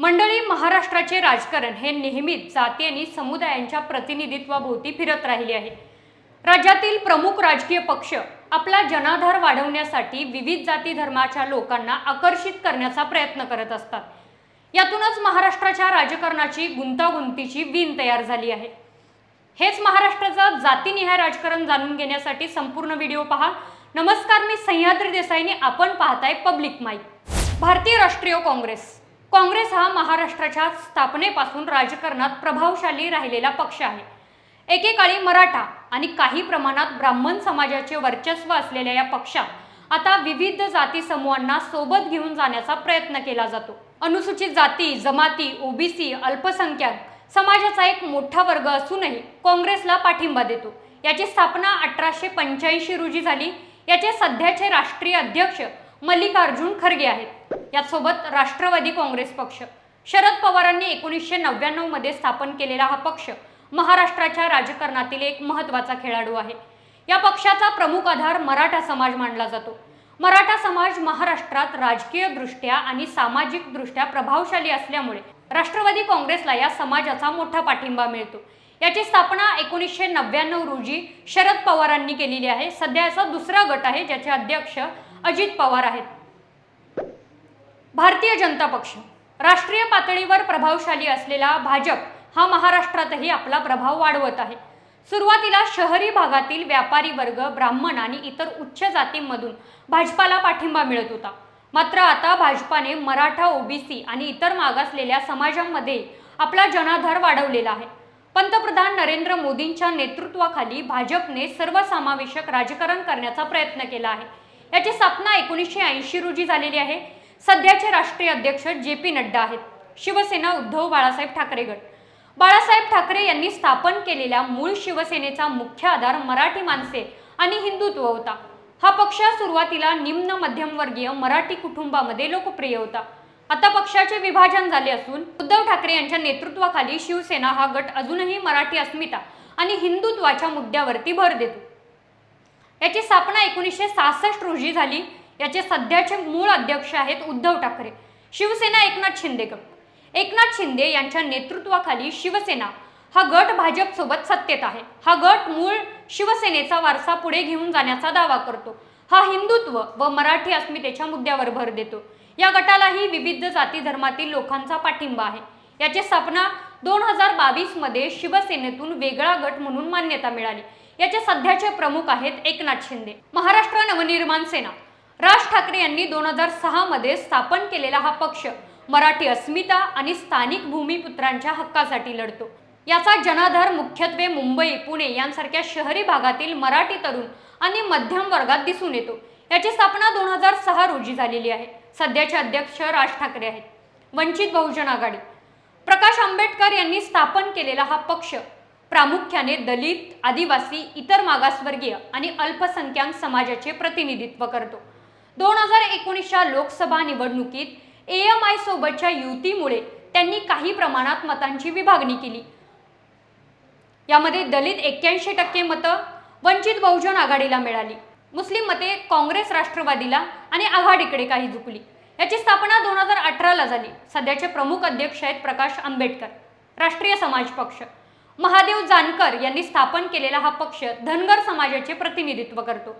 मंडळी महाराष्ट्राचे राजकारण हे नेहमीच जाती आणि समुदायांच्या प्रतिनिधित्वाभोवती फिरत राहिले आहे. राज्यातील प्रमुख राजकीय पक्ष आपला जनाधार वाढवण्यासाठी विविध जाती धर्माच्या लोकांना आकर्षित करण्याचा प्रयत्न करत असतात. यातूनच महाराष्ट्राच्या राजकारणाची गुंतागुंतीची वीण तयार झाली आहे. हेच महाराष्ट्राचं जातीनिहाय राजकारण जाणून घेण्यासाठी संपूर्ण व्हिडिओ पहा. नमस्कार मी सह्याद्री देसाईने. आपण पाहताय पब्लिक माईक. भारतीय राष्ट्रीय काँग्रेस. काँग्रेस हा महाराष्ट्राच्या स्थापनेपासून राजकारणात प्रभावशाली राहिलेला पक्ष आहे. एकेकाळी मराठा आणि काही प्रमाणात ब्राह्मण समाजाचे वर्चस्व असलेल्या या पक्षात आता विविध जाती समूहांना सोबत घेऊन जाण्याचा प्रयत्न केला जातो. अनुसूचित जाती जमाती ओबीसी अल्पसंख्याक समाजाचा एक मोठा वर्ग असूनही काँग्रेसला पाठिंबा देतो. याची स्थापना अठराशे पंच्याऐंशी रोजी झाली. याचे सध्याचे राष्ट्रीय अध्यक्ष मल्लिकार्जुन खरगे आहेत. यासोबत राष्ट्रवादी काँग्रेस पक्ष. शरद पवारांनी एकोणीसशे नव्याण्णवमध्ये स्थापन केलेला हा पक्ष महाराष्ट्राच्या राजकारणातील एक महत्त्वाचा खेळाडू आहे. या पक्षाचा प्रमुख आधार मराठा समाज मानला जातो. मराठा समाज महाराष्ट्रात राजकीयदृष्ट्या आणि सामाजिकदृष्ट्या प्रभावशाली असल्यामुळे राष्ट्रवादी काँग्रेसला या समाजाचा मोठा पाठिंबा मिळतो. याची स्थापना एकोणीसशे नव्याण्णव रोजी शरद पवारांनी केलेली आहे. सध्या याचा दुसरा गट आहे ज्याचे अध्यक्ष अजित पवार आहेत. भारतीय जनता पक्ष. राष्ट्रीय पातळीवर प्रभावशाली असलेला भाजप हा महाराष्ट्रातही आपला प्रभाव वाढवत आहे. सुरुवातीला शहरी भागातील व्यापारी वर्ग ब्राह्मण आणि इतर उच्च जातींमधून भाजपाला पाठिंबा मिळत होता. मात्र आता भाजपाने मराठा ओबीसी आणि इतर मागासलेल्या समाजांमध्ये आपला जनाधार वाढवलेला आहे. पंतप्रधान नरेंद्र मोदींच्या नेतृत्वाखाली भाजपने सर्वसमावेशक राजकारण करण्याचा प्रयत्न केला आहे. याची स्थापना एकोणीसशे ऐंशी रोजी झालेली आहे. सध्याचे राष्ट्रीय अध्यक्ष जे पी नड्डा आहेत. शिवसेना उद्धव बाळासाहेब ठाकरे गट. बाळासाहेब ठाकरे यांनी स्थापन केलेल्या मूळ शिवसेनेचा मुख्य आधार मराठी माणसे आणि हिंदुत्व होता. हा पक्ष सुरुवातीला निम्न मध्यमवर्गीय मराठी कुटुंबामध्ये लोकप्रिय होता. आता पक्षाचे विभाजन झाले असून उद्धव ठाकरे यांच्या नेतृत्वाखाली शिवसेना हा गट अजूनही मराठी अस्मिता आणि हिंदुत्वाच्या मुद्द्यावरती भर देतो. याची स्थापना एकोणीसशे सहासष्ट रोजी झाली. याचे सध्याचे मूळ अध्यक्ष आहेत उद्धव ठाकरे. शिवसेना एकनाथ शिंदे गट. एकनाथ शिंदे यांच्या नेतृत्वाखाली शिवसेना हा गट भाजपसोबत सत्तेत आहे. हा गट मूळ शिवसेनेचा वारसा पुढे घेऊन जाण्याचा दावा करतो. हा हिंदुत्व व मराठी अस्मितेच्या मुद्द्यावर भर देतो. या गटालाही विविध जाती धर्मातील लोकांचा पाठिंबा आहे. याची स्थापना दोन हजार बावीसमध्ये शिवसेनेतून वेगळा गट म्हणून मान्यता मिळाली. याचे सध्याचे प्रमुख आहेत एकनाथ शिंदे. महाराष्ट्र नवनिर्माण सेना. राज ठाकरे यांनी दोन हजार सहामध्ये स्थापन केलेला हा पक्ष मराठी अस्मिता आणि स्थानिक भूमिपुत्रांच्या हक्कासाठी लढतो. याचा जनाधार मुख्यत्वे मुंबई पुणे यांसारख्या शहरी भागातील मराठी तरुण आणि मध्यम वर्गात दिसून येतो. याची स्थापना दोन हजार सहा रोजी झालेली आहे. सध्याचे अध्यक्ष राज ठाकरे आहेत. वंचित बहुजन आघाडी. प्रकाश आंबेडकर यांनी स्थापन केलेला हा पक्ष प्रामुख्याने दलित आदिवासी इतर मागासवर्गीय आणि अल्पसंख्याक समाजाचे प्रतिनिधित्व करतो. दोन हजार एकोणीसच्या लोकसभा निवडणुकीत ए एम आय सोबतच्या युतीमुळे त्यांनी काही प्रमाणात मतांची विभागणी केली. यामध्ये दलित एक्क्याऐंशी टक्के मतं वंचित बहुजन आघाडीला मिळाली. मुस्लिम मते काँग्रेस राष्ट्रवादीला आणि आघाडीकडे काही झुकली. याची स्थापना दोन हजार अठराला झाली. सध्याचे प्रमुख अध्यक्ष आहेत प्रकाश आंबेडकर राष्ट्रीय समाज पक्ष. महादेव जानकर यांनी स्थापन केलेला हा पक्ष धनगर समाजाचे प्रतिनिधित्व करतो.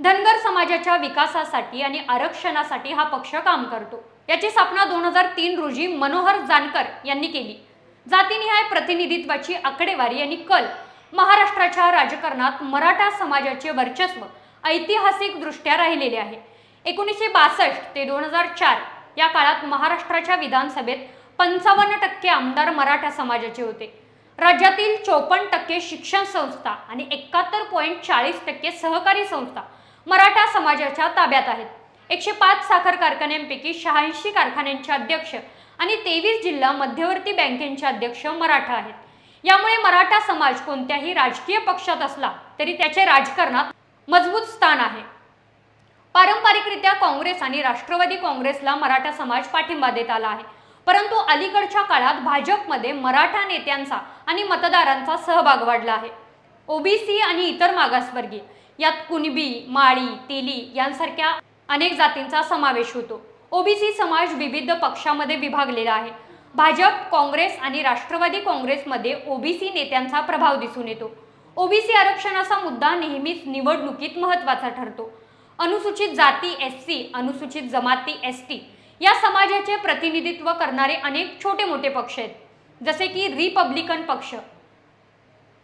धनगर समाजाच्या विकासासाठी आणि आरक्षणासाठी हा पक्ष काम करतो. याची स्थापना दोन हजार तीन रोजी मनोहर जानकर यांनी केली. जातीनिहाय प्रतिनिधित्वाची आकडेवारी आणि कल. महाराष्ट्राच्या राजकारणात मराठा समाजाचे वर्चस्व ऐतिहासिकदृष्ट्या राहिलेले आहे. एकोणीसशे बासष्ट ते दोन हजार चार या काळात महाराष्ट्राच्या विधानसभेत पंचावन्न टक्के आमदार मराठा समाजाचे होते. राज्यातील चोपन्न टक्के शिक्षण संस्था आणि एकाहत्तर पॉईंट चाळीस टक्के सहकारी संस्था मराठा समाजाच्या ताब्यात आहेत. एकशे पाच साखर कारखान्यांपैकी शहाऐंशी कारखान्यांचे अध्यक्ष आणि तेवीस जिल्हा मध्यवर्ती बँकेचे अध्यक्ष मराठा आहेत. यामुळे मराठा समाज कोणत्याही राजकीय पक्षात असला तरी त्याचे राजकारणात मजबूत स्थान आहे. पारंपरिकरित्या काँग्रेस आणि राष्ट्रवादी काँग्रेसला मराठा समाज पाठिंबा देत आला आहे. परंतु अलीकडच्या काळात भाजपमध्ये मराठा नेत्यांचा आणि मतदारांचा सहभाग वाढला आहे. ओबीसी आणि इतर मागासवर्गीय यात कुणबी माळी तेली यांसारख्या अनेक जातींचा समावेश होतो. ओबीसी समाज विविध पक्षामध्ये विभागलेला आहे. भाजप काँग्रेस आणि राष्ट्रवादी काँग्रेसमध्ये ओबीसी नेत्यांचा प्रभाव दिसून येतो. ओबीसी आरक्षणाचा मुद्दा नेहमीच निवडणुकीत महत्त्वाचा ठरतो. अनुसूचित जाती एस सी अनुसूचित जमाती एस टी या समाजाचे प्रतिनिधित्व करणारे अनेक छोटे मोठे पक्ष आहेत. जसे की रिपब्लिकन पक्ष.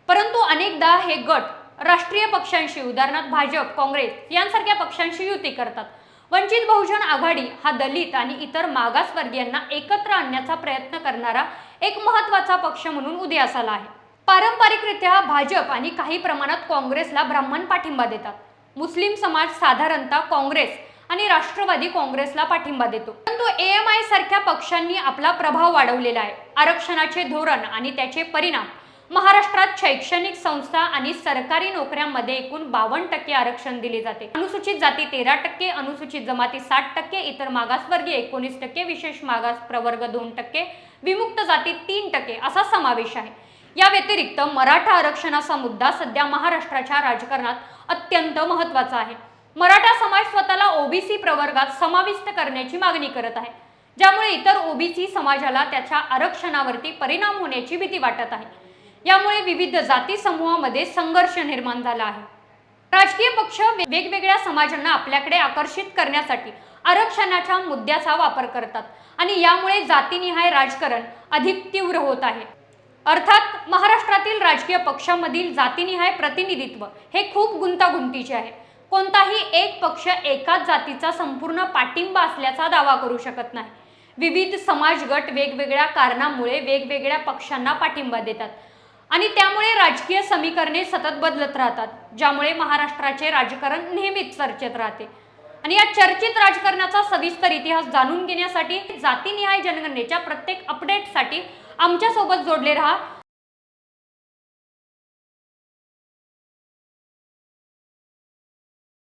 परंतु अनेकदा हे गट राष्ट्रीय पक्षांशी उदाहरणार्थ भाजप काँग्रेस यांसारख्या पक्षांशी युती करतात. वंचित बहुजन आघाडी हा दलित आणि इतर मागासवर्गीयांना एकत्र आणण्याचा प्रयत्न करणारा एक महत्त्वाचा पक्ष म्हणून उदयास आला आहे. पारंपरिकरित्या भाजप आणि काही प्रमाणात काँग्रेसला ब्राह्मण पाठिंबा देतात. मुस्लिम समाज साधारणतः काँग्रेस आणि राष्ट्रवादी काँग्रेसला पाठिंबा देतो. परंतु एएम आय सारख्या पक्षांनी आपला प्रभाव वाढवलेला आहे. आरक्षणाचे धोरण आणि त्याचे परिणाम महाराष्ट्रात शैक्षणिक संस्था आणि सरकारी नोकऱ्यांमध्ये एकूण बावन्न टक्के आरक्षण दिले जाते. अनुसूचित जाती तेरा टक्के अनुसूचित जमाती साठ टक्के इतर मागासवर्गीय एकोणीस टक्के विशेष मागास प्रवर्ग दोन टक्के विमुक्त जाती तीन टक्के असा समावेश आहे. या व्यतिरिक्त मराठा आरक्षणाचा मुद्दा सध्या महाराष्ट्राच्या राजकारणात अत्यंत महत्त्वाचा आहे. मराठा समाज स्वतःला ओबीसी प्रवर्गात समाविष्ट करण्याची मागणी करत आहे. ज्यामुळे इतर ओबीसी समाजाला त्याच्या आरक्षणावरती परिणाम होण्याची भीती वाटत आहे. यामुळे विविध जाती समूहामध्ये संघर्ष निर्माण झाला आहे. राजकीय पक्ष वेगवेगळ्या समाजांना आपल्याकडे आकर्षित करण्यासाठी आरक्षणाच्या मुद्द्याचा वापर करतात आणि यामुळे जातीनिहाय राजकारण अधिक तीव्र होत आहे. अर्थात महाराष्ट्रातील राजकीय पक्षामधील जातीनिहाय प्रतिनिधित्व हे खूप गुंतागुंतीचे आहे. कोणताही एक पक्ष एकाच जातीचा संपूर्ण पाठिंबा असल्याचा दावा करू शकत नाही. विविध समाज गट वेगवेगळ्या कारणामुळे वेगवेगळ्या पक्षांना पाठिंबा देतात. आणि त्यामुळे राजकीय समीकरणे सतत बदलत राहतात ज्यामुळे महाराष्ट्राचे राजकारण नेहमीच चर्चेत राहते. आणि या चर्चित राजकारणाचा सविस्तर इतिहास जाणून घेण्यासाठी जातीनिहाय जनगणनेच्या प्रत्येक अपडेटसाठी आमच्यासोबत जोडले राहा